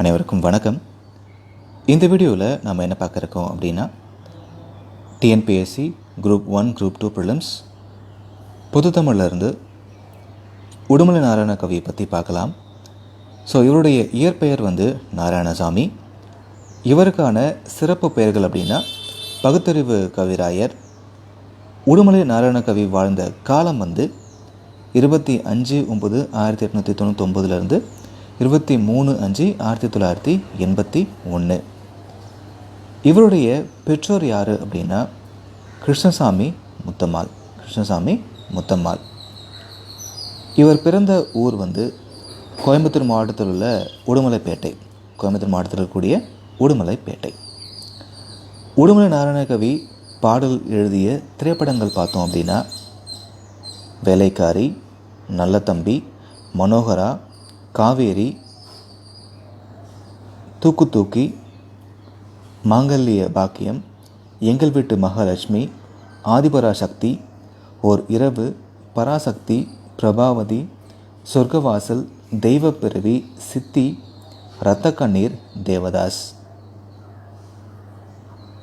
அனைவருக்கும் வணக்கம். இந்த வீடியோவில் நம்ம என்ன பார்க்குறோம் அப்படின்னா TNPSC group one group two prelims பொது உடுமலை நாராயண கவியை பற்றி பார்க்கலாம். ஸோ இவருடைய இயற்பெயர் வந்து நாராயணசாமி. இவருக்கான சிறப்பு பெயர்கள் அப்படின்னா பகுத்தறிவு கவிராயர் உடுமலை நாராயண கவி வாழ்ந்த காலம் வந்து இருபத்தி அஞ்சு ஒம்பது ஆயிரத்தி எட்நூற்றி தொண்ணூத்தொம்பதுலேருந்து இருபத்தி மூணு அஞ்சு ஆயிரத்தி தொள்ளாயிரத்தி எண்பத்தி ஒன்று இவருடைய பெற்றோர் யார் அப்படின்னா கிருஷ்ணசாமி முத்தம்மாள். கிருஷ்ணசாமி முத்தம்மாள். இவர் பிறந்த ஊர் வந்து கோயம்புத்தூர் மாவட்டத்தில் உள்ள உடுமலைப்பேட்டை. கோயம்புத்தூர் மாவட்டத்தில் இருக்கக்கூடிய உடுமலைப்பேட்டை. உடுமலை நாராயணகவி பாடல் எழுதிய திரைப்படங்கள் பார்த்தோம் அப்படின்னா வேலைக்காரி நல்ல தம்பி மனோகரா காவேரி தூக்கு தூக்கி மாங்கல்ய பாக்கியம் எங்கள் வீட்டு மகாலட்சுமி ஆதிபராசக்தி ஓர் இரவு பராசக்தி பிரபாவதி சொர்க்கவாசல் தெய்வப்பிறவி சித்தி இரத்த கண்ணீர் தேவதாஸ்.